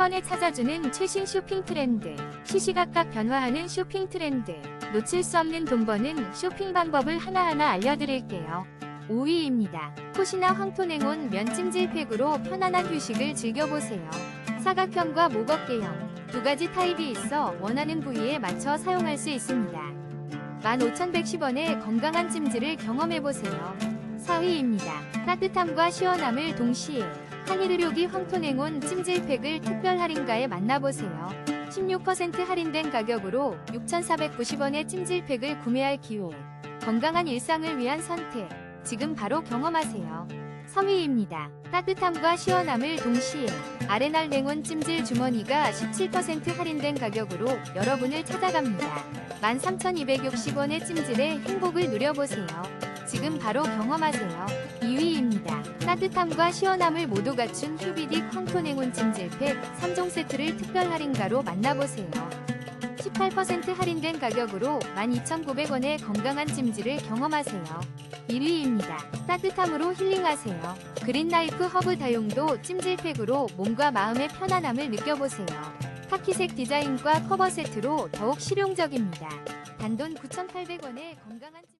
번에 찾아주는 최신 쇼핑 트렌드. 시시각각 변화하는 쇼핑 트렌드. 놓칠 수 없는 돈 버는 쇼핑 방법을 하나하나 알려드릴게요. 5위입니다. 콧이나 황토냉온 면찜질 팩으로 편안한 휴식을 즐겨보세요. 사각형과 목 어깨형 두 가지 타입이 있어 원하는 부위에 맞춰 사용할 수 있습니다. 15,110원의 건강한 찜질을 경험해보세요. 4위입니다. 따뜻함과 시원함을 동시에 한일의료기 황토냉온 찜질팩을 특별 할인가에 만나보세요. 16% 할인된 가격으로 6,490원의 찜질팩을 구매할 기회. 건강한 일상을 위한 선택. 지금 바로 경험하세요. 3위입니다. 따뜻함과 시원함을 동시에 아레날 냉온 찜질 주머니가 17% 할인된 가격으로 여러분을 찾아갑니다. 13,260원의 찜질에 행복을 누려보세요. 지금 바로 경험하세요. 2위입니다. 따뜻함과 시원함을 모두 갖춘 휴비딕 황토 냉온 찜질팩 3종 세트를 특별 할인가로 만나보세요. 18% 할인된 가격으로 12,900원의 건강한 찜질을 경험하세요. 1위입니다. 따뜻함으로 힐링하세요. 그린라이프 허브 다용도 찜질팩으로 몸과 마음의 편안함을 느껴보세요. 카키색 디자인과 커버 세트로 더욱 실용적입니다. 단돈 9,800원의 건강한 찜